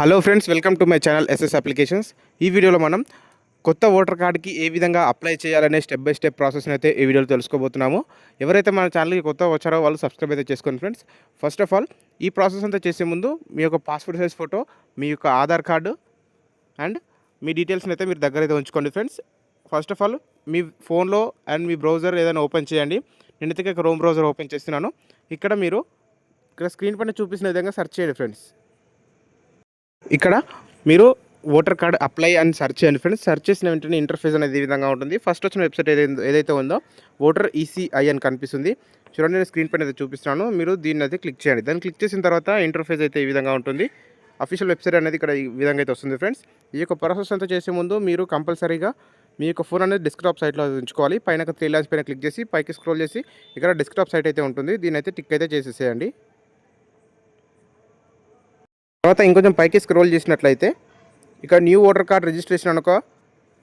Hello friends welcome to my channel SS applications. ఈ వీడియోలో మనం కొత్త ఓటర్ కార్డ్కి ఏ విధంగా అప్లై చేయాలనే స్టెప్ బై స్టెప్ ప్రాసెస్ని అయితే ఈ వీడియోలో తెలుసుకోబోతున్నాము. ఎవరైతే మన ఛానల్కి కొత్త వచ్చారో వాళ్ళు సబ్స్క్రైబ్ అయితే చేసుకోండి ఫ్రెండ్స్. ఫస్ట్ ఆఫ్ ఆల్ ఈ ప్రాసెస్ అంతా చేసే ముందు మీ యొక్క పాస్పోర్ట్ సైజ్ ఫోటో మీ యొక్క ఆధార్ కార్డు అండ్ మీ డీటెయిల్స్ని అయితే మీరు దగ్గర అయితే ఉంచుకోండి ఫ్రెండ్స్. ఫస్ట్ ఆఫ్ ఆల్ మీ ఫోన్లో అండ్ మీ బ్రౌజర్ ఏదైనా ఓపెన్ చేయండి. నేనైతే క్రోమ్ బ్రౌజర్ ఓపెన్ చేస్తున్నాను. ఇక్కడ మీరు ఇక్కడ స్క్రీన్ పైన చూపిస్తున్న విధంగా సెర్చ్ చేయండి ఫ్రెండ్స్. ఇక్కడ మీరు ఓటర్ కార్డ్ అప్లై అని సెర్చ్ చేయండి ఫ్రెండ్స్. సెర్చ్ చేసిన వెంటనే ఇంటర్ఫేస్ అనేది ఈ విధంగా ఉంటుంది. ఫస్ట్ వచ్చిన వెబ్సైట్ ఏదైతే ఏదైతే ఉందో ఓటర్ ఈసీఐ అని కనిపిస్తుంది. చూడండి నేను స్క్రీన్ పైన అయితే చూపిస్తున్నాను. మీరు దీన్ని అయితే క్లిక్ చేయండి. దాన్ని క్లిక్ చేసిన తర్వాత ఇంటర్ఫేస్ అయితే ఈ విధంగా ఉంటుంది. అఫీషియల్ వెబ్సైట్ అనేది ఇక్కడ ఈ విధంగా అయితే వస్తుంది ఫ్రెండ్స్. ఈ యొక్క ప్రాసెస్ అంతా చేసే ముందు మీరు కంపల్సరీగా మీ యొక్క ఫోన్ అనేది డెస్క్టాప్ సైట్లో ఉంచుకోవాలి. పైన త్రీ లైన్స్ పైన క్లిక్ చేసి పైకి స్క్రోల్ చేసి ఇక్కడ డెస్క్టాప్ సైట్ అయితే ఉంటుంది. దీని అయితే టిక్ అయితే చేసేసేయండి. తర్వాత ఇంకొంచెం పైకి స్క్రోల్ చేసినట్లయితే ఇక్కడ న్యూ ఓటర్ కార్డ్ రిజిస్ట్రేషన్ అనుకో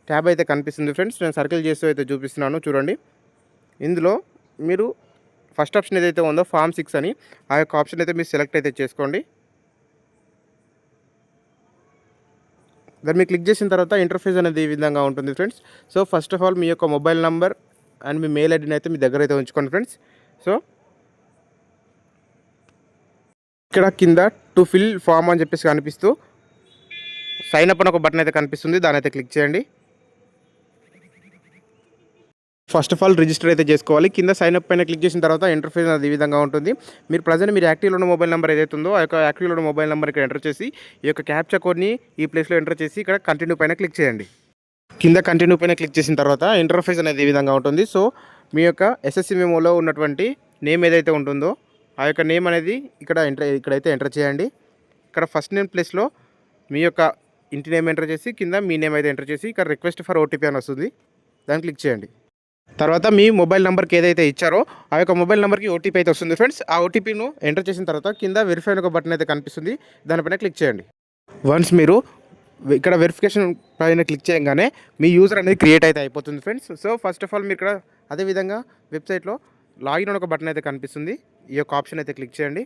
ట్యాబ్ అయితే కనిపిస్తుంది ఫ్రెండ్స్. నేను సర్కిల్ చేస్తూ అయితే చూపిస్తున్నాను చూడండి. ఇందులో మీరు ఫస్ట్ ఆప్షన్ ఏదైతే ఉందో ఫామ్ సిక్స్ అని ఆ యొక్క ఆప్షన్ అయితే మీరు సెలెక్ట్ అయితే చేసుకోండి. దాన్ని మీరు క్లిక్ చేసిన తర్వాత ఇంటర్ఫేస్ అనేది ఈ విధంగా ఉంటుంది friends. So first of all మీ యొక్క మొబైల్ నంబర్ అండ్ మీ మెయిల్ ఐడిని అయితే మీ దగ్గర అయితే ఉంచుకోండి ఫ్రెండ్స్. సో ఇక్కడ కింద టు ఫిల్ ఫామ్ అని చెప్పేసి కనిపిస్తూ సైన్ అప్ అని ఒక బటన్ అయితే కనిపిస్తుంది. దాని అయితే క్లిక్ చేయండి. ఫస్ట్ ఆఫ్ ఆల్ రిజిస్టర్ అయితే చేసుకోవాలి. కింద సైన్ అప్ పైన క్లిక్ చేసిన తర్వాత ఇంటర్ఫేస్ అది ఈ విధంగా ఉంటుంది. మీరు ప్రజెంట్ మీరు యాక్టివ్లో ఉన్న మొబైల్ నెంబర్ ఏదైతే ఉందో ఆ యొక్క యాక్టివ్లో ఉన్న మొబైల్ నెంబర్ ఇక్కడ ఎంటర్ చేసి ఈ యొక్క క్యాప్చా కోడ్ని ఈ ప్లేస్లో ఎంటర్ చేసి ఇక్కడ కంటిన్యూ పైన క్లిక్ చేయండి. కింద కంటిన్యూ పైన క్లిక్ చేసిన తర్వాత ఇంటర్ఫేస్ అనేది ఈ విధంగా ఉంటుంది. సో మీ యొక్క ఎస్ఎస్సి మెమోలో ఉన్నటువంటి నేమ్ ఏదైతే ఉంటుందో ఆ యొక్క నేమ్ అనేది ఇక్కడ ఎంటర్ ఇక్కడైతే ఎంటర్ చేయండి. ఇక్కడ ఫస్ట్ నేమ్ ప్లేస్లో మీ యొక్క ఇంటి నేమ్ ఎంటర్ చేసి కింద మీ నేమ్ అయితే ఎంటర్ చేసి ఇక్కడ రిక్వెస్ట్ ఫర్ ఓటీపీ అని వస్తుంది. దాన్ని క్లిక్ చేయండి. తర్వాత మీ మొబైల్ నెంబర్కి ఏదైతే ఇచ్చారో ఆ యొక్క మొబైల్ నెంబర్కి ఓటీపీ అయితే వస్తుంది ఫ్రెండ్స్ ఆ ఓటీపీను ఎంటర్ చేసిన తర్వాత కింద వెరిఫై ఒక బటన్ అయితే కనిపిస్తుంది. దానిపైన క్లిక్ చేయండి. వన్స్ మీరు ఇక్కడ వెరిఫికేషన్ పైన క్లిక్ చేయగానే మీ యూజర్ అనేది క్రియేట్ అయితే అయిపోతుంది friends so first of all మీరు ఇక్కడ అదేవిధంగా వెబ్సైట్లో లాగిన్ ఒక బటన్ అయితే కనిపిస్తుంది. ఈ యొక్క ఆప్షన్ అయితే క్లిక్ చేయండి.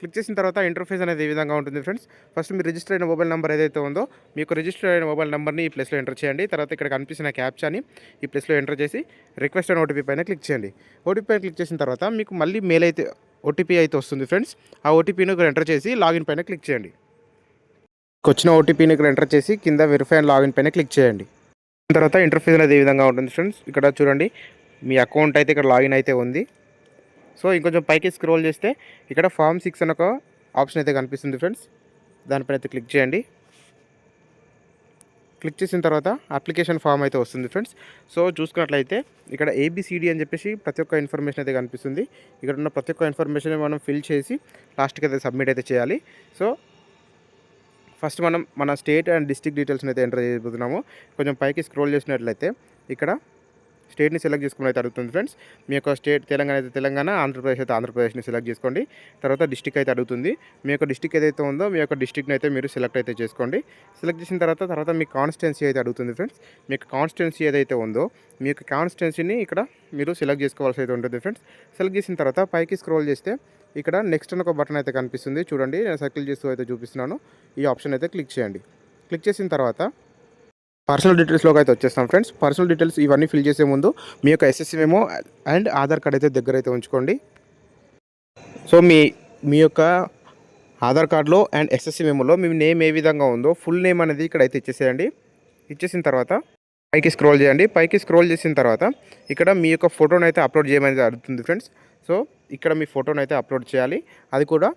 క్లిక్ చేసిన తర్వాత ఇంటర్ఫేస్ అనేది ఈ విధంగా ఉంటుంది ఫ్రెండ్స్? ఫస్ట్ మీరు రిజిస్టర్ అయిన మొబైల్ నెంబర్ ఏదైతే ఉందో మీకు రిజిస్టర్ అయిన మొబైల్ నెంబర్ని ఈ ప్లేస్లో ఎంటర్ చేయండి. తర్వాత ఇక్కడ కనిపిస్తున్న క్యాప్చాని ఈ ప్లేస్లో ఎంటర్ చేసి రిక్వెస్ట్ అండ్ ఓటీపీ పైన క్లిక్ చేయండి. ఓటీపీ పైన క్లిక్ చేసిన తర్వాత మీకు మళ్ళీ మెయిల్ అయితే ఓటీపీ అయితే వస్తుంది ఫ్రెండ్స్. ఆ ఓటీపీని ఇక్కడ ఎంటర్ చేసి లాగిన్ పైన క్లిక్ చేయండి. వచ్చిన ఓటీపీని ఇక్కడ ఎంటర్ చేసి కింద వెరిఫై అండ్ లాగిన్ పైన క్లిక్ చేయండి. తర్వాత ఇంటర్ఫేస్ అనేది ఈ విధంగా ఉంటుంది ఫ్రెండ్స్? ఇక్కడ చూడండి. మీ అకౌంట్ అయితే ఇక్కడ లాగిన్ అయితే ఉంది. సో ఇంకొంచెం పైకి స్క్రోల్ చేస్తే ఇక్కడ ఫామ్ సిక్స్ అని ఒక ఆప్షన్ అయితే కనిపిస్తుంది ఫ్రెండ్స్. దానిపైన అయితే క్లిక్ చేయండి. క్లిక్ చేసిన తర్వాత అప్లికేషన్ ఫామ్ అయితే వస్తుంది ఫ్రెండ్స్. సో చూసుకున్నట్లయితే ఇక్కడ ఏబిసిడి అని చెప్పేసి ప్రతి ఒక్క ఇన్ఫర్మేషన్ అయితే కనిపిస్తుంది. ఇక్కడ ఉన్న ప్రతి ఒక్క ఇన్ఫర్మేషన్ మనం ఫిల్ చేసి లాస్ట్కి అయితే సబ్మిట్ అయితే చేయాలి. సో ఫస్ట్ మనం మన స్టేట్ అండ్ డిస్ట్రిక్ట్ డీటెయిల్స్ని అయితే ఎంటర్ చేయబోతున్నాము. కొంచెం పైకి స్క్రోల్ చేసినట్లయితే ఇక్కడ స్టేట్ని సెలెక్ట్ చేసుకుని అయితే అడుగుతుంది ఫ్రెండ్స్. మీ యొక్క స్టేట్ తెలంగాణ అయితే తెలంగాణ ఆంధ్రప్రదేశ్ అయితే ఆంధ్రప్రదేశ్ని సెలెక్ట్ చేసుకోండి. తర్వాత డిస్టిక్ అయితే అడుగుతుంది. మీ యొక్క డిస్టిక్ ఏదైతే ఉందో మీ యొక్క డిస్టిక్ని అయితే మీరు సెలెక్ట్ అయితే చేసుకోండి. సెలెక్ట్ చేసిన తర్వాత తర్వాత మీ కాన్స్టిట్యున్సీ అయితే అడుగుతుంది ఫ్రెండ్స్. మీ యొక్క కాన్స్టిట్యున్సీ ఏదైతే ఉందో మీ యొక్క కాన్స్టిట్యున్సీని ఇక్కడ మీరు సెలెక్ట్ చేసుకోవాల్సి అయితే ఉంటుంది ఫ్రెండ్స్. సెలెక్ట్ చేసిన తర్వాత పైకి స్క్రోల్ చేస్తే ఇక్కడ నెక్స్ట్ అని ఒక బటన్ అయితే కనిపిస్తుంది. చూడండి నేను సర్కిల్ చేస్తూ అయితే చూపిస్తున్నాను. ఈ ఆప్షన్ అయితే క్లిక్ చేయండి. క్లిక్ చేసిన తర్వాత పర్సనల్ డీటెయిల్స్లోకి అయితే వచ్చేస్తాం ఫ్రెండ్స్. పర్సనల్ డీటెయిల్స్ ఇవన్నీ ఫిల్ చేసే ముందు మీ యొక్క ఎస్ఎస్సి అండ్ ఆధార్ కార్డ్ అయితే దగ్గర అయితే ఉంచుకోండి. సో మీ మీ యొక్క ఆధార్ కార్డులో అండ్ ఎస్ఎస్సి మీ నేమ్ ఏ విధంగా ఉందో ఫుల్ నేమ్ అనేది ఇక్కడ అయితే ఇచ్చేసేయండి. ఇచ్చేసిన తర్వాత పైకి స్క్రోల్ చేయండి. పైకి స్క్రోల్ చేసిన తర్వాత ఇక్కడ మీ యొక్క ఫోటోని అయితే అప్లోడ్ చేయమని అడుగుతుంది ఫ్రెండ్స్. సో ఇక్కడ మీ ఫోటోని అయితే అప్లోడ్ చేయాలి. అది కూడా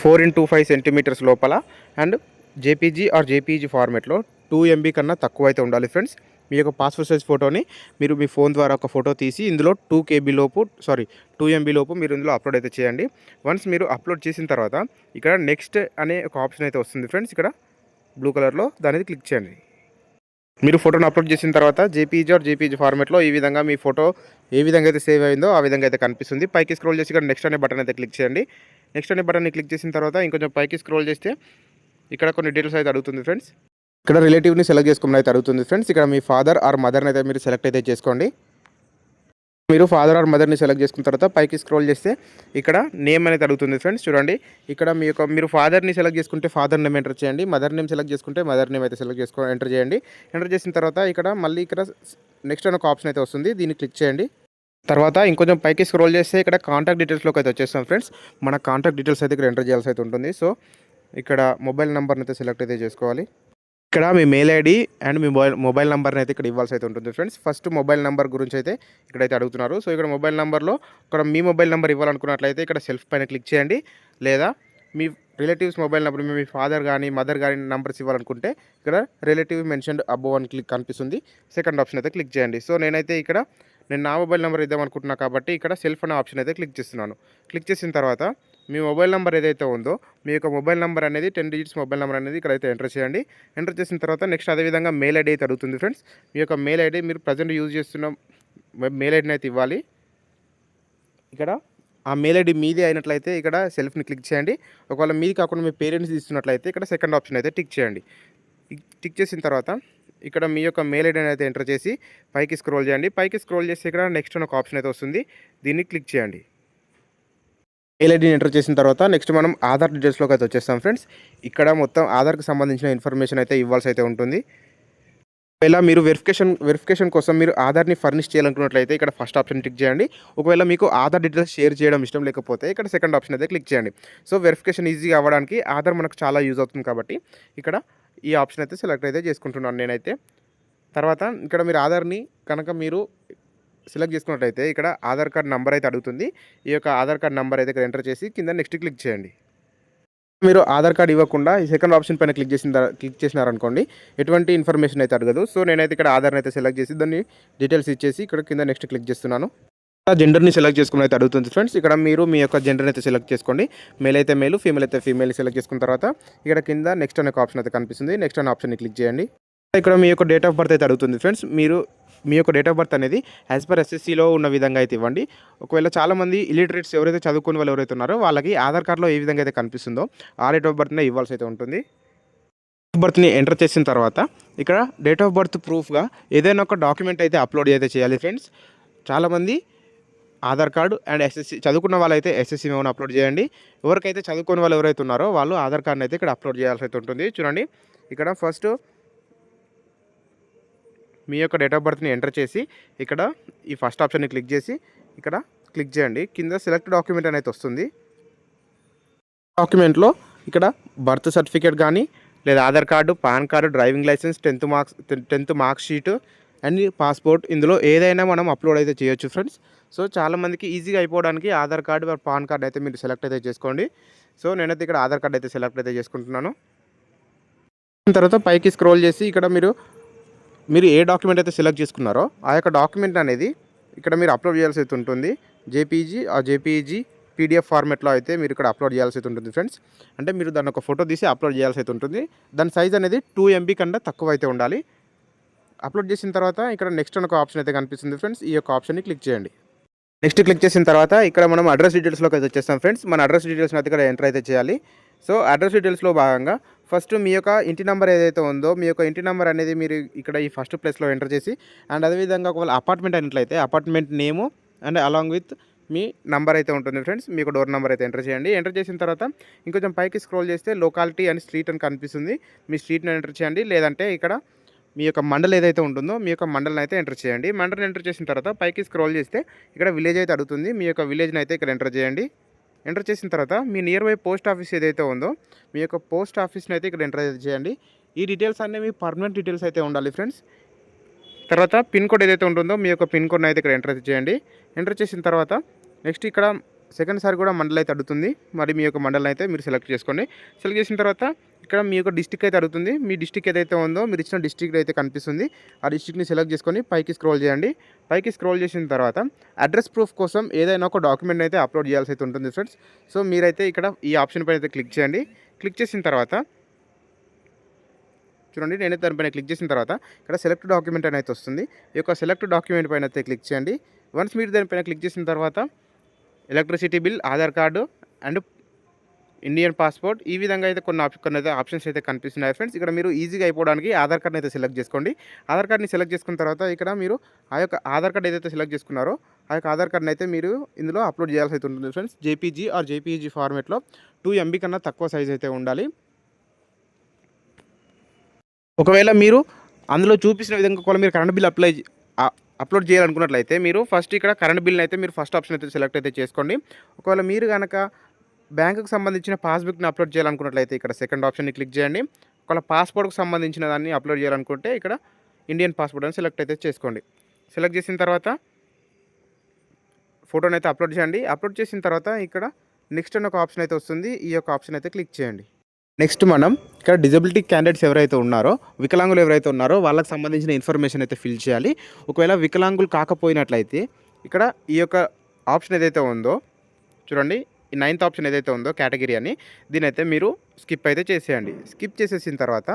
four in two five centimetres లోపల. అండ్ జేపీజీ ఆర్ జేపీజీ ఫార్మేట్లో టూ ఎంబీ కన్నా తక్కువ అయితే ఉండాలి ఫ్రెండ్స్ మీ యొక్క పాస్పోర్ట్ సైజ్ ఫోటోని మీరు మీ ఫోన్ ద్వారా ఒక ఫోటో తీసి ఇందులో టూ కేబీ లోపు సారీ టూ ఎంబీ లోపు మీరు ఇందులో అప్లోడ్ అయితే చేయండి. వన్స్ మీరు అప్లోడ్ చేసిన తర్వాత ఇక్కడ నెక్స్ట్ అనే ఒక ఆప్షన్ అయితే వస్తుంది ఫ్రెండ్స్ ఇక్కడ బ్లూ కలర్లో దాని క్లిక్ చేయండి. మీరు ఫోటోని అప్లోడ్ చేసిన తర్వాత జేపీజీ ఆర్ జేపీజీ ఫార్మేట్లో ఈ విధంగా మీ ఫోటో ఏ విధంగా అయితే సేవ్ అయిందో ఆ విధంగా అయితే కనిపిస్తుంది. పైకి స్క్రోల్ చేసి ఇక్కడ నెక్స్ట్ అనే బటన్ అయితే క్లిక్ చేయండి. నెక్స్ట్ అనే బటన్ని క్లిక్ చేసిన తర్వాత ఇంకొంచెం పైకి స్క్రోల్ చేస్తే ఇక్కడ కొన్ని డీటెయిల్స్ అయితే అడుగుతుంది ఫ్రెండ్స్ ఇక్కడ రిలేటివ్ని సెలెక్ట్ చేసుకోమని అయితే అడుగుతుంది ఫ్రెండ్స్ ఇక్కడ మీ ఫాదర్ ఆర్ మదర్ని అయితే మీరు సెలెక్ట్ అయితే చేసుకోండి. మీరు ఫాదర్ ఆర్ మదర్ని సెలెక్ట్ చేసుకున్న తర్వాత పైకి స్క్రోల్ చేస్తే ఇక్కడ నేమ్ అనేది అడుగుతుంది ఫ్రెండ్స్ చూడండి. ఇక్కడ మీ యొక్క మీరు ఫాదర్ని సెలెక్ట్ చేసుకుంటే ఫాదర్ నేమ్ ఎంటర్ చేయండి. మదర్ నేమ్ సెలెక్ట్ చేసుకుంటే మదర్ నేమ్ అయితే సెలెక్ట్ చేసుకో ఎంటర్ చేయండి. ఎంటర్ చేసిన తర్వాత ఇక్కడ మళ్ళీ ఇక్కడ నెక్స్ట్ అని ఒక ఆప్షన్ అయితే వస్తుంది. దీన్ని క్లిక్ చేయండి. తర్వాత ఇంకొంచెం పైకి స్క్రోల్ చేస్తే ఇక్కడ కాంటాక్ట్ డీటెయిల్స్లోకి అయితే వచ్చేస్తాం ఫ్రెండ్స్ మన కాంటాక్ట్ డీటెయిల్స్ అయితే ఇక్కడ ఎంటర్ చేయాల్సి అయితే ఉంటుంది. సో ఇక్కడ మొబైల్ నెంబర్ని అయితే సెలెక్ట్ అయితే చేసుకోవాలి. ఇక్కడ మీ మెయిల్ ఐడి అండ్ మీ మొబైల్ మొబైల్ నెంబర్ని అయితే ఇక్కడ ఇవ్వాల్సి అయితే ఉంటుంది ఫ్రెండ్స్. ఫస్ట్ మొబైల్ నెంబర్ గురించి అయితే ఇక్కడైతే అడుగుతున్నారు. సో ఇక్కడ మొబైల్ నెంబర్లో ఇక్కడ మీ మొబైల్ నెంబర్ ఇవ్వాలనుకున్నట్లయితే ఇక్కడ సెల్ఫ్ పైన క్లిక్ చేయండి. లేదా మీ రిలేటివ్స్ మొబైల్ నెంబర్ మీ ఫాదర్ కానీ మదర్ కానీ నెంబర్స్ ఇవ్వాలనుకుంటే ఇక్కడ రిలేటివ్ మెన్షన్డ్ అబోవ్ అని క్లిక్ కనిపిస్తుంది. సెకండ్ ఆప్షన్ అయితే క్లిక్ చేయండి. సో నేనైతే ఇక్కడ నేను నా మొబైల్ నెంబర్ ఇద్దాం అనుకుంటున్నా కాబట్టి ఇక్కడ సెల్ఫ్ అనే ఆప్షన్ అయితే క్లిక్ చేస్తున్నాను. క్లిక్ చేసిన తర్వాత మీ మొబైల్ నెంబర్ ఏదైతే ఉందో మీ యొక్క మొబైల్ నెంబర్ అనేది టెన్ డిజిట్స్ మొబైల్ నెంబర్ అనేది ఇక్కడైతే ఎంటర్ చేయండి. ఎంటర్ చేసిన తర్వాత నెక్స్ట్ అదేవిధంగా మెయిల్ ఐడి అయితే అడుగుతుంది ఫ్రెండ్స్. మీ యొక్క మెయిల్ ఐడి మీరు ప్రజెంట్ యూజ్ చేస్తున్న మెయిల్ ఐడిని అయితే ఇవ్వాలి. ఇక్కడ ఆ మెయిల్ ఐడి మీదే అయినట్లయితే ఇక్కడ సెల్ఫ్ని క్లిక్ చేయండి. ఒకవేళ మీది కాకుండా మీ పేరెంట్స్ ఇస్తున్నట్లయితే ఇక్కడ సెకండ్ ఆప్షన్ అయితే టిక్ చేయండి. టిక్ చేసిన తర్వాత ఇక్కడ మీ యొక్క మెయిల్ ఐడి అయితే ఎంటర్ చేసి పైకి స్క్రోల్ చేయండి. పైకి స్క్రోల్ చేసి ఇక్కడ నెక్స్ట్ అని ఒక ఆప్షన్ అయితే వస్తుంది. దీన్ని క్లిక్ చేయండి. ఎల్ఐడిని ఎంటర్ చేసిన తర్వాత నెక్స్ట్ మనం ఆధార్ డీటెయిల్స్లోకి అయితే వచ్చేస్తాం ఫ్రెండ్స్ ఇక్కడ మొత్తం ఆధార్కి సంబంధించిన ఇన్ఫర్మేషన్ అయితే ఇవ్వాల్సి అయితే ఉంటుంది. ఒకవేళ మీరు వెరిఫికేషన్ వెరిఫికేషన్ కోసం మీరు ఆధార్ని ఫర్నిష్ చేయాలనుకున్నట్లయితే ఇక్కడ ఫస్ట్ ఆప్షన్ క్లిక్ చేయండి. ఒకవేళ మీకు ఆధార్ డీటెయిల్స్ షేర్ చేయడం ఇష్టం లేకపోతే ఇక్కడ సెకండ్ ఆప్షన్ అయితే క్లిక్ చేయండి. సో వెరిఫికేషన్ ఈజీగా అవ్వడానికి ఆధార్ మనకు చాలా యూజ్ అవుతుంది కాబట్టి ఇక్కడ ఈ ఆప్షన్ అయితే సెలెక్ట్ అయితే చేసుకుంటున్నాను నేనైతే. తర్వాత ఇక్కడ మీరు ఆధార్ని కనుక మీరు సెలెక్ట్ చేసుకున్నట్లయితే ఇక్కడ ఆధార్ కార్డ్ నెంబర్ అయితే అడుగుతుంది. ఈ యొక్క ఆధార్ కార్డ్ నెంబర్ అయితే ఇక్కడ ఎంటర్ చేసి కింద నెక్స్ట్ క్లిక్ చేయండి. మీరు ఆధార్ కార్డ్ ఇవ్వకుండా ఈ సెకండ్ ఆప్షన్ పైన క్లిక్ చేసిన క్లిక్ చేసినారనుకోండి ఎటువంటి ఇన్ఫర్మేషన్ అయితే అడగదు. సో నేనైతే ఇక్కడ ఆధార్ని అయితే సెలెక్ట్ చేసి దాన్ని డీటెయిల్స్ ఇచ్చేసి ఇక్కడ కింద నెక్స్ట్ క్లిక్ చేస్తున్నాను. జెండర్ని సెలెక్ట్ చేసుకుని అయితే అడుగుతుంది ఫ్రెండ్స్. ఇక్కడ మీరు మీ యొక్క జెండర్ని అయితే సెలెక్ట్ చేసుకోండి. మేల్ అయితే మేలు ఫీమేల్ అయితే ఫీమేల్ సెలెక్ట్ చేసుకున్న తర్వాత ఇక్కడ కింద నెక్స్ట్ అనే ఒక ఆప్షన్ అయితే కనిపిస్తుంది. నెక్స్ట్ అనే ఆప్షన్ని క్లిక్ చేయండి. ఇక్కడ మీ యొక్క డేట్ ఆఫ్ బర్త్ అయితే అడుగుతుంది ఫ్రెండ్స్. మీరు మీ యొక్క డేట్ ఆఫ్ బర్త్ అనేది యాజ్ పర్ ఎస్ఎస్సీలో ఉన్న విధంగా అయితే ఇవ్వండి. ఒకవేళ చాలామంది ఇలిటరేట్స్ ఎవరైతే చదువుకునే వాళ్ళు ఎవరైతే ఉన్నారో వాళ్ళకి ఆధార్ కార్డులో ఏ విధంగా అయితే కనిపిస్తుందో ఆ డేట్ ఆఫ్ బర్త్నే ఇవ్వాల్సి అయితే ఉంటుంది. ఆఫ్ బర్త్ని ఎంటర్ చేసిన తర్వాత ఇక్కడ డేట్ ఆఫ్ బర్త్ ప్రూఫ్గా ఏదైనా ఒక డాక్యుమెంట్ అయితే అప్లోడ్ అయితే చేయాలి ఫ్రెండ్స్ చాలామంది ఆధార్ కార్డు అండ్ ఎస్ఎస్సి చదువుకున్న వాళ్ళైతే ఎస్ఎస్సి మేము అప్లోడ్ చేయండి. ఎవరికైతే చదువుకునే వాళ్ళు ఎవరైతే ఉన్నారో వాళ్ళు ఆధార్ కార్డ్ అయితే ఇక్కడ అప్లోడ్ చేయాల్సి అయితే ఉంటుంది. చూడండి. ఇక్కడ ఫస్ట్ మీ యొక్క డేట్ ఆఫ్ బర్త్ని ఎంటర్ చేసి ఇక్కడ ఈ ఫస్ట్ ఆప్షన్ని క్లిక్ చేసి ఇక్కడ క్లిక్ చేయండి. కింద సెలెక్ట్ డాక్యుమెంట్ అనేది వస్తుంది. డాక్యుమెంట్లో ఇక్కడ బర్త్ సర్టిఫికేట్ కానీ లేదా Aadhaar card PAN card driving licence tenth marks tenth mark sheet and passport ఇందులో ఏదైనా మనం అప్లోడ్ అయితే చేయొచ్చు ఫ్రెండ్స్ సో చాలామందికి ఈజీగా అయిపోవడానికి ఆధార్ కార్డు పాన్ కార్డు అయితే మీరు సెలెక్ట్ అయితే చేసుకోండి. సో నేనైతే ఇక్కడ ఆధార్ కార్డు అయితే సెలెక్ట్ అయితే చేసుకుంటున్నాను. దాని తర్వాత పైకి స్క్రోల్ చేసి ఇక్కడ మీరు మీరు ఏ డాక్యుమెంట్ అయితే సెలెక్ట్ చేసుకున్నారో ఆ యొక్క డాక్యుమెంట్ అనేది ఇక్కడ మీరు అప్లోడ్ చేయాల్సి అయితే ఉంటుంది. జేపీజీ ఆ జేపీజీ పీడిఎఫ్ ఫార్మెట్లో అయితే మీరు ఇక్కడ అప్లోడ్ చేయాల్సి అయితే ఉంటుంది ఫ్రెండ్స్. అంటే మీరు దాన్ని ఒక ఫోటో తీసి అప్లోడ్ చేయాల్సి అయితే ఉంటుంది. దాని సైజ్ అనేది టూ ఎంబీ కన్నా తక్కువ అయితే ఉండాలి. అప్లోడ్ చేసిన తర్వాత ఇక్కడ నెక్స్ట్ అని ఒక ఆప్షన్ అయితే కనిపిస్తుంది ఫ్రెండ్స్. ఈ యొక్క ఆప్షన్ని క్లిక్ చేయండి. నెక్స్ట్ క్లిక్ చేసిన తర్వాత ఇక్కడ మనం అడ్రస్ డీటెయిల్స్లోకి అయితే వచ్చేస్తాం ఫ్రెండ్స్. మన అడ్రస్ డీటెయిల్స్ అయితే ఇక్కడ ఎంటర్ అయితే చేయాలి. సో అడ్రస్ డీటెయిల్స్లో భాగంగా ఫస్ట్ మీ యొక్క ఇంటి నెంబర్ ఏదైతే ఉందో మీ యొక్క ఇంటి నెంబర్ అనేది మీరు ఇక్కడ ఈ ఫస్ట్ ప్లేస్లో ఎంటర్ చేసి అండ్ అదేవిధంగా ఒకవేళ అపార్ట్మెంట్ అయినట్లయితే apartment name and along with me number అయితే ఉంటుంది ఫ్రెండ్స్ మీకు డోర్ నెంబర్ అయితే ఎంటర్ చేయండి. ఎంటర్ చేసిన తర్వాత ఇంకొంచెం పైకి స్క్రోల్ చేస్తే లొకాలిటీ అని స్ట్రీట్ అని కనిపిస్తుంది. మీ స్ట్రీట్ని ఎంటర్ చేయండి. లేదంటే ఇక్కడ మీ యొక్క మండల్ ఏదైతే ఉంటుందో మీ యొక్క మండల్ని అయితే ఎంటర్ చేయండి. మండల్ని ఎంటర్ చేసిన తర్వాత పైకి స్క్రోల్ చేస్తే ఇక్కడ విలేజ్ అయితే అడుగుతుంది. మీ యొక్క విలేజ్ని అయితే ఇక్కడ ఎంటర్ చేయండి. ఎంటర్ చేసిన తర్వాత మీ నియర్ బై పోస్ట్ ఆఫీస్ ఏదైతే ఉందో మీ యొక్క పోస్ట్ ఆఫీస్ని అయితే ఇక్కడ ఎంటర్ అయితే చేయండి. ఈ డీటెయిల్స్ అన్నీ మీ పర్మనెంట్ డీటెయిల్స్ అయితే ఉండాలి ఫ్రెండ్స్ తర్వాత పిన్ కోడ్ ఏదైతే ఉంటుందో మీ యొక్క పిన్ కోడ్ని అయితే ఇక్కడ ఎంటర్ అయితే చేయండి. ఎంటర్ చేసిన తర్వాత నెక్స్ట్ ఇక్కడ సెకండ్ సారి కూడా మండల్ అయితే అడుగుతుంది. మరి మీ యొక్క మండలం అయితే మీరు సెలెక్ట్ చేసుకోండి. సెలెక్ట్ చేసిన తర్వాత ఇక్కడ మీ యొక్క డిస్టిక్ అయితే అడుగుతుంది. మీ డిస్టిక్ ఏదైతే ఉందో మీరు ఇచ్చిన డిస్టిక్ అయితే కనిపిస్తుంది. ఆ డిస్టిక్ని సెలెక్ట్ చేసుకొని పైకి స్క్రోల్ చేయండి. పైకి స్క్రోల్ చేసిన తర్వాత అడ్రస్ ప్రూఫ్ కోసం ఏదైనా ఒక డాక్యుమెంట్ అయితే అప్లోడ్ చేయాల్సి అయితే ఉంటుంది ఫ్రెండ్స్ సో మీరైతే ఇక్కడ ఈ ఆప్షన్ పైన అయితే క్లిక్ చేయండి. క్లిక్ చేసిన తర్వాత చూడండి నేనైతే దానిపైన క్లిక్ చేసిన తర్వాత ఇక్కడ సెలెక్ట్ డాక్యుమెంట్ అనేది అయితే వస్తుంది. ఈ యొక్క సెలెక్ట్ డాక్యుమెంట్ పైన అయితే క్లిక్ చేయండి. వన్స్ మీరు దానిపైన క్లిక్ చేసిన తర్వాత electricity bill Aadhaar card and Indian passport ఈ విధంగా అయితే కొన్ని ఆప్షన్ కొన్ని అయితే ఆప్షన్స్ అయితే కనిపిస్తున్నాయి ఫ్రెండ్స్ ఇక్కడ మీరు ఈజీగా అయిపోవడానికి ఆధార్ కార్డ్ని అయితే సెలెక్ట్ చేసుకోండి. ఆధార్ కార్డ్ని సెలెక్ట్ చేసుకున్న తర్వాత ఇక్కడ మీరు ఆ యొక్క ఆధార్ కార్డ్ ఏదైతే సెలెక్ట్ చేసుకున్నారో ఆ యొక్క ఆధార్ కార్డ్ని అయితే మీరు ఇందులో అప్లోడ్ చేయాల్సి అయితే ఉంటుంది ఫ్రెండ్స్ జేపీజీ ఆర్ జేపీజీ ఫార్మేట్లో టూ ఎంబీ కన్నా తక్కువ సైజ్ అయితే ఉండాలి. ఒకవేళ మీరు అందులో చూపించిన విధంగా కూడా మీరు కరెంట్ బిల్ అప్లై అప్లోడ్ చేయాలనుకున్నట్లయితే మీరు ఫస్ట్ ఇక్కడ కరెంట్ బిల్ని అయితే మీరు ఫస్ట్ ఆప్షన్ అయితే సెలెక్ట్ అయితే చేసుకోండి. ఒకవేళ మీరు కనుక బ్యాంకుకు సంబంధించిన పాస్బుక్ని అప్లోడ్ చేయాలనుకున్నట్లయితే ఇక్కడ సెకండ్ ఆప్షన్ని క్లిక్ చేయండి. ఒకవేళ పాస్పోర్ట్కి సంబంధించిన దాన్ని అప్లోడ్ చేయాలనుకుంటే ఇక్కడ ఇండియన్ పాస్పోర్ట్ అని సెలెక్ట్ అయితే చేసుకోండి. సెలెక్ట్ చేసిన తర్వాత ఫోటోని అయితే అప్లోడ్ చేయండి. అప్లోడ్ చేసిన తర్వాత ఇక్కడ నెక్స్ట్ అని ఒక ఆప్షన్ అయితే వస్తుంది. ఈ యొక్క ఆప్షన్ అయితే క్లిక్ చేయండి. నెక్స్ట్ మనం ఇక్కడ డిజబిలిటీ క్యాండిడేట్స్ ఎవరైతే ఉన్నారో వికలాంగులు ఎవరైతే ఉన్నారో వాళ్ళకి సంబంధించిన ఇన్ఫర్మేషన్ అయితే ఫిల్ చేయాలి. ఒకవేళ వికలాంగులు కాకపోయినట్లయితే ఇక్కడ ఈ యొక్క ఆప్షన్ ఏదైతే ఉందో చూడండి ఈ నైన్త్ ఆప్షన్ ఏదైతే ఉందో కేటగిరీ అని దీని అయితే మీరు స్కిప్ అయితే చేసేయండి. స్కిప్ చేసేసిన తర్వాత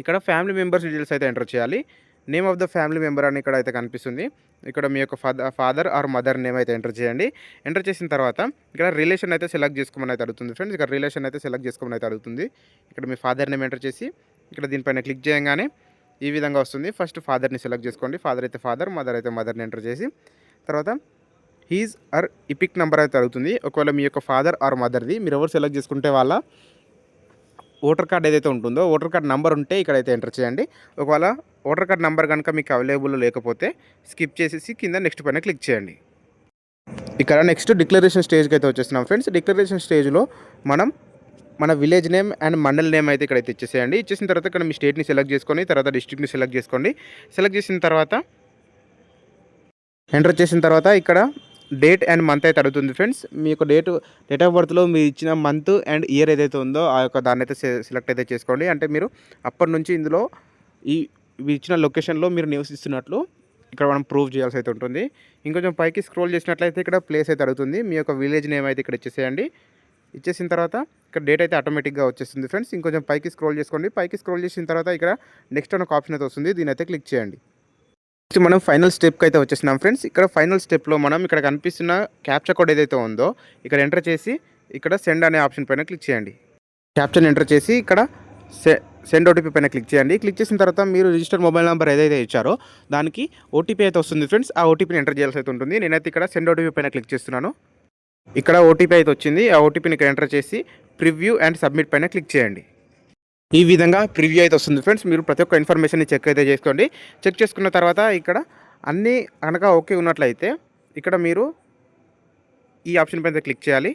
ఇక్కడ ఫ్యామిలీ మెంబర్స్ డీటెయిల్స్ అయితే ఎంటర్ చేయాలి. Name of the family member అని ఇక్కడ అయితే కనిపిస్తుంది. ఇక్కడ మీ యొక్క father father or mother name అయితే ఎంటర్ చేయండి. ఎంటర్ చేసిన తర్వాత ఇక్కడ రిలేషన్ అయితే సెలెక్ట్ చేసుకోమని అయితే అడుగుతుంది ఫ్రెండ్స్ ఇక్కడ రిలేషన్ అయితే సెలెక్ట్ చేసుకోమని అయితే అడుగుతుంది. ఇక్కడ మీ ఫాదర్ నేమ్ ఎంటర్ చేసి ఇక్కడ దీనిపైన క్లిక్ చేయగానే ఈ విధంగా వస్తుంది. ఫస్ట్ ఫాదర్ని సెలెక్ట్ చేసుకోండి. ఫాదర్ అయితే ఫాదర్ మదర్ అయితే మదర్ని ఎంటర్ చేసి తర్వాత హీజ్ ఆర్ ఇపిక్ నెంబర్ అయితే అడుగుతుంది. ఒకవేళ మీ యొక్క ఫాదర్ ఆర్ మదర్ది మీరు ఎవరు సెలెక్ట్ చేసుకుంటే వాళ్ళ ఓటర్ కార్డ్ ఏదైతే ఉంటుందో ఓటర్ కార్డ్ నెంబర్ ఉంటే ఇక్కడైతే ఎంటర్ చేయండి. ఒకవేళ ఓటర్ కార్డ్ నెంబర్ కనుక మీకు అవైలబుల్ లేకపోతే స్కిప్ చేసేసి కింద నెక్స్ట్ పైన క్లిక్ చేయండి. ఇక్కడ నెక్స్ట్ డిక్లరేషన్ స్టేజ్కి అయితే వచ్చేస్తున్నాం ఫ్రెండ్స్. డిక్లరేషన్ స్టేజ్లో మనం మన village name and mandal name అయితే ఇక్కడైతే ఇచ్చేసేయండి. ఇచ్చేసిన తర్వాత ఇక్కడ మీ స్టేట్ని సెలెక్ట్ చేసుకొని తర్వాత డిస్ట్రిక్ట్ని సెలెక్ట్ చేసుకోండి. సెలెక్ట్ చేసిన తర్వాత ఎంటర్ చేసిన తర్వాత ఇక్కడ డేట్ అండ్ మంత్ అయితే అడుగుతుంది ఫ్రెండ్స్. మీ యొక్క డేట్ డేట్ ఆఫ్ బర్త్లో మీరు ఇచ్చిన మంత్ అండ్ ఇయర్ ఏదైతే ఉందో ఆ యొక్క దాన్ని అయితే సెలెక్ట్ అయితే చేసుకోండి. అంటే మీరు అప్పటి నుంచి ఇందులో ఈ మీరు ఇచ్చిన లొకేషన్లో మీరు నివసిస్తున్నట్లు ఇక్కడ మనం ప్రూవ్ చేయాల్సి అయితే ఉంటుంది. ఇంకొంచెం పైకి స్క్రోల్ చేసినట్లయితే ఇక్కడ ప్లేస్ అయితే అడుగుతుంది. మీ యొక్క విలేజ్ నేమ్ అయితే ఇక్కడ ఇచ్చేసేయండి. ఇచ్చేసిన తర్వాత ఇక్కడ డేట్ అయితే ఆటోమేటిక్గా వచ్చేస్తుంది ఫ్రెండ్స్. ఇంకొంచెం పైకి స్క్రోల్ చేసుకోండి. పైకి స్క్రోల్ చేసిన తర్వాత ఇక్కడ నెక్స్ట్ అని ఒక ఆప్షన్ అయితే వస్తుంది. దీని అయితే క్లిక్ చేయండి. నెక్స్ట్ మనం ఫైనల్ స్టెప్కి అయితే వచ్చేసినాం ఫ్రెండ్స్ ఇక్కడ ఫైనల్ స్టెప్లో మనం ఇక్కడ కనిపిస్తున్న క్యాప్చర్ కోడ్ ఏదైతే ఉందో ఇక్కడ ఎంటర్ చేసి ఇక్కడ సెండ్ అనే ఆప్షన్ పైన క్లిక్ చేయండి. క్యాప్చర్ని ఎంటర్ చేసి ఇక్కడ సెండ్ ఓటీపీ పైన క్లిక్ చేయండి. క్లిక్ చేసిన తర్వాత మీరు రిజిస్టర్ మొబైల్ నెంబర్ ఏదైతే ఇచ్చారో దానికి ఓటీపీ అయితే వస్తుంది ఫ్రెండ్స్ ఆ ఓటీపీని ఎంటర్ చేయాల్సి అయితే ఉంటుంది. నేనైతే ఇక్కడ సెండ్ ఓటీపీ పైన క్లిక్ చేస్తున్నాను. ఇక్కడ ఓటీపీ అయితే వచ్చింది. ఆ ఓటీపీని ఇక్కడ ఎంటర్ చేసి ప్రివ్యూ అండ్ సబ్మిట్ పైన క్లిక్ చేయండి. ఈ విధంగా ప్రివ్యూ అయితే వస్తుంది. ఫ్రెండ్స్ మీరు ప్రతి ఒక్క ఇన్ఫర్మేషన్ని చెక్ అయితే చేసుకోండి. చెక్ చేసుకున్న తర్వాత ఇక్కడ అన్నీ కనుక ఓకే ఉన్నట్లయితే ఇక్కడ మీరు ఈ ఆప్షన్ పైన క్లిక్ చేయాలి.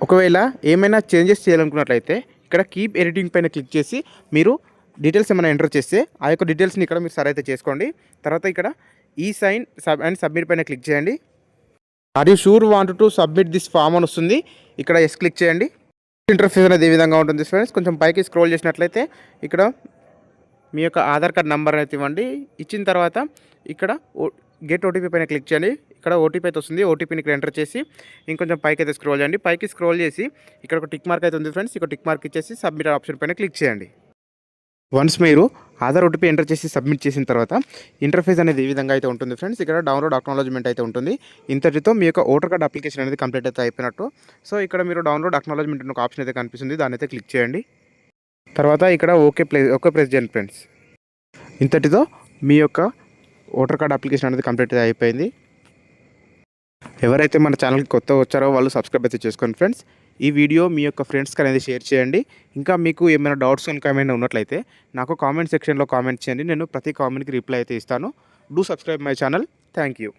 ఒకవేళ ఏమైనా చేంజెస్ చేయాలనుకున్నట్లయితే ఇక్కడ కీప్ ఎడిటింగ్ పైన క్లిక్ చేసి మీరు డీటెయిల్స్ ఏమైనా ఎంటర్ చేస్తే ఆ యొక్క డీటెయిల్స్ని ఇక్కడ మీరు సరే అయితే చేసుకోండి. తర్వాత ఇక్కడ ఈ సైన్ సబ్ అండ్ సబ్మిట్ పైన క్లిక్ చేయండి. Are you sure want to submit this form అని వస్తుంది? ఇక్కడ ఎస్ క్లిక్ చేయండి. ఇంటర్ఫేస్ అనేది ఈ విధంగా ఉంటుంది ఫ్రెండ్స్ కొంచెం పైకి స్క్రోల్ చేసినట్లయితే ఇక్కడ మీ యొక్క ఆధార్ కార్డ్ నెంబర్ అయితే ఇవ్వండి. ఇచ్చిన తర్వాత ఇక్కడ ఓ గెట్ ఓటీపీ పైన క్లిక్ చేయండి. ఇక్కడ ఓటీపీ అయితే వస్తుంది. ఓటీపీని ఇక్కడ ఎంటర్ చేసి ఇంకొంచెం పైకి అయితే స్క్రోల్ చేయండి. పైకి స్క్రోల్ చేసి ఇక్కడ ఒక టిక్ మార్క్ అయితే ఉంది ఫ్రెండ్స్ ఇక్కడ టిక్ మార్క్ ఇచ్చేసి సబ్మిట్ ఆప్షన్ పైన క్లిక్ చేయండి. వన్స్ మీరు ఆధార్ ఓటీపీ ఎంటర్ చేసి సబ్మిట్ చేసిన తర్వాత ఇంటర్ఫేస్ అనేది ఈ విధంగా అయితే ఉంటుంది ఫ్రెండ్స్? ఇక్కడ డౌన్లోడ్ అక్నాలజ్మెంట్ అయితే ఉంటుంది. ఇంతటితో మీ యొక్క ఓటర్ కార్డ్ అప్లికేషన్ అనేది కంప్లీట్ అయితే అయిపోయినట్టు. సో ఇక్కడ మీరు డౌన్లోడ్ అక్నాలజ్మెంట్ ఒక ఆప్షన్ అయితే కనిపిస్తుంది. దాన్ని అయితే క్లిక్ చేయండి. తర్వాత ఇక్కడ ఓకే ప్లే ఓకే ప్రెస్ చేయండి ఫ్రెండ్స్. ఇంతటితో మీ యొక్క ఓటర్ కార్డ్ అప్లికేషన్ అనేది కంప్లీట్ అయితే అయిపోయింది. ఎవరైతే మన ఛానల్కి కొత్త వచ్చారో వాళ్ళు సబ్స్క్రైబ్ అయితే చేసుకోండి ఫ్రెండ్స్. ఈ వీడియో మీ యొక్క ఫ్రెండ్స్కి అనేది షేర్ చేయండి. ఇంకా మీకు ఏమైనా డౌట్స్ కనుక ఏమైనా ఉన్నట్లయితే నాకు కామెంట్ సెక్షన్లో కామెంట్ చేయండి. నేను ప్రతి కామెంట్కి రిప్లై అయితే ఇస్తాను. Do subscribe my channel thank you